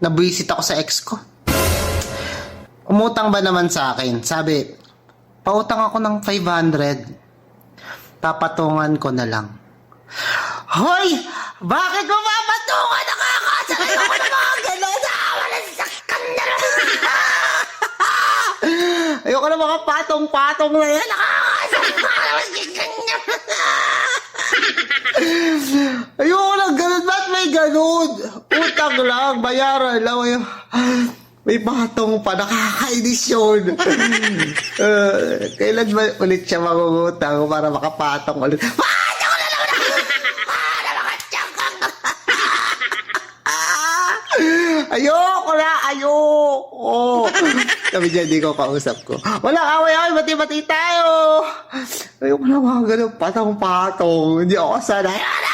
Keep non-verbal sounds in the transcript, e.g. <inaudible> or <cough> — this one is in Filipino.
nabuisit ako sa ex ko. Umutang ba naman sa akin? Sabi, pautang ako ng 500. Papatungan ko na lang. Hoy! Bakit mo papatungan? Nakakasakay ako ng mga gano'n! Ah, walang sakkan na <laughs> Ayoko na mga patong-patong na yan. Nakakasakay <laughs> Ayoko lang ganun. Ba't may ganun? Utang lang. Bayaran lang. Ay, may patong pa. Nakakainis yun. Uh, <laughs> kailan ba ulit siya mangungutang para makapatong ulit? Makatiyakang! <laughs> Ayoko na! Ayoko! Sabi niya, hindi ko kausap ko. Wala away-away, bati-bati tayo! Ayoko na mga ganun, patong-patong. Hindi ako sanay. Ah!